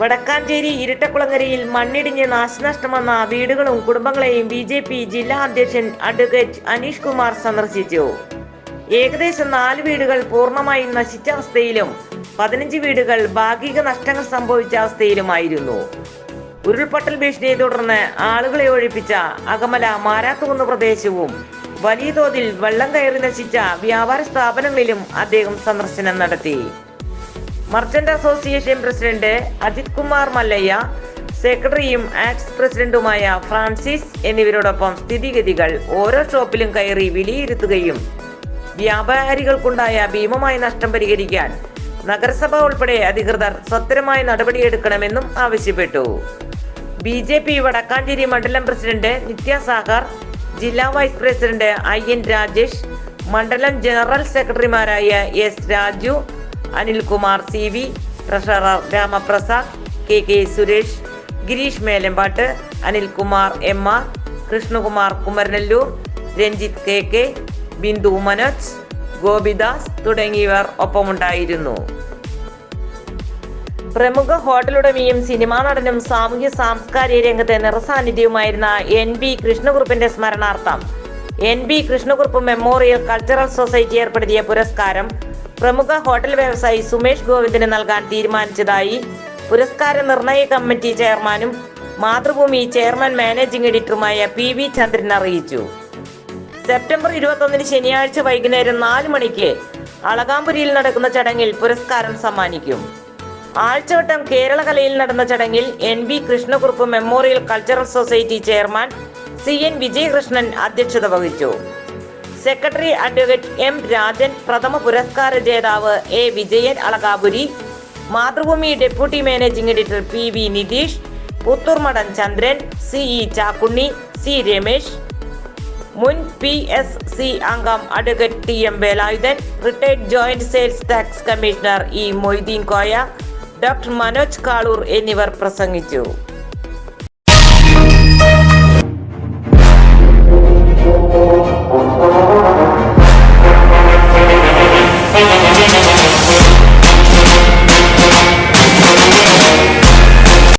വടക്കാഞ്ചേരി ഇരട്ടക്കുളങ്ങരയിൽ മണ്ണിടിഞ്ഞ് നാശനഷ്ടം വന്ന വീടുകളും കുടുംബങ്ങളെയും ബി ജെ പി ജില്ലാ അധ്യക്ഷൻ അഡ്വക്കേറ്റ് അനീഷ് കുമാർ സന്ദർശിച്ചു. ഏകദേശം നാല് വീടുകൾ പൂർണമായും നശിച്ച അവസ്ഥയിലും പതിനഞ്ച് വീടുകൾ ഭാഗിക നഷ്ടങ്ങൾ സംഭവിച്ച അവസ്ഥയിലുമായിരുന്നു. ഉരുൾപൊട്ടൽ ഭീഷണിയെ തുടർന്ന് ആളുകളെ ഒഴിപ്പിച്ച അകമല മാരാത്തുകുന്ന് പ്രദേശവും വലിയ തോതിൽ വെള്ളം കയറി നശിച്ച വ്യാപാര സ്ഥാപനങ്ങളിലും അദ്ദേഹം സന്ദർശനം നടത്തി. Merchant association president Ajith Kumar Mallayya സെക്രട്ടറിയും ആക്സ് പ്രസിഡന്റുമായ ഫ്രാൻസിസ് എന്നിവരോടൊപ്പം സ്ഥിതിഗതികൾ ഓരോ ഷോപ്പിലും കയറി വിലയിരുത്തുകയും വ്യാപാരികൾക്കുണ്ടായ ഭീമമായ നഷ്ടം പരിഹരിക്കാൻ നഗരസഭ ഉൾപ്പെടെ അധികൃതർ സത്വരമായ നടപടിയെടുക്കണമെന്നും ആവശ്യപ്പെട്ടു. ബി ജെ പി വടക്കാഞ്ചേരി മണ്ഡലം പ്രസിഡന്റ് നിത്യ ജില്ലാ vice president I N Rajesh മണ്ഡലം ജനറൽ സെക്രട്ടറിമാരായ S Raju Anilkumar C V treasurer Ramaprasad K K Suresh Gireesh Melampattu Anilkumar M R Krishnakumar Kumaranellur Ranjith K K Bindu Manoj Gopidas തുടങ്ങിയവർ ഒപ്പമുണ്ടായിരുന്നു. പ്രമുഖ ഹോട്ടലുടമയും cinema നടനും സാമൂഹ്യ സാംസ്കാരിക രംഗത്തെ നിറസാന്നിധ്യവുമായിരുന്ന എൻ ബി കൃഷ്ണകുറുപ്പിന്റെ സ്മരണാർത്ഥം. N B Krishnakurup memorial cultural society ഏർപ്പെടുത്തിയ പുരസ്കാരം പ്രമുഖ ഹോട്ടൽ വ്യവസായി സുമേഷ് ഗോവിന്ദന് നൽകാൻ തീരുമാനിച്ചതായി പുരസ്കാര നിർണയ കമ്മിറ്റി ചെയർമാനും മാതൃഭൂമി ചെയർമാൻ മാനേജിംഗ് എഡിറ്ററുമായ പി വി ചന്ദ്രൻ അറിയിച്ചു. സെപ്റ്റംബർ ഇരുപത്തൊന്നിന് ശനിയാഴ്ച വൈകുന്നേരം നാല് മണിക്ക് അളകാമ്പുരിയിൽ നടക്കുന്ന ചടങ്ങിൽ പുരസ്കാരം സമ്മാനിക്കും. ആഴ്ചവട്ടം കേരളകലയിൽ നടന്ന ചടങ്ങിൽ N B Krishnakurup memorial cultural society chairman C N Vijayakrishnan അധ്യക്ഷത വഹിച്ചു. സെക്രട്ടറി അഡ്വക്കേറ്റ് എം രാജൻ പ്രഥമ പുരസ്കാര ജേതാവ് A Vijayan Alakapuri Mathrubhumi deputy managing editor P V Nithish Puthoormadan Chandran C E Chakkunni C Ramesh മുൻ പി എസ് സി അംഗം advocate T M Velayudhan retired joint sales tax commissioner E Moideen Koya doctor Manoj Kalur എന്നിവർ പ്രസംഗിച്ചു.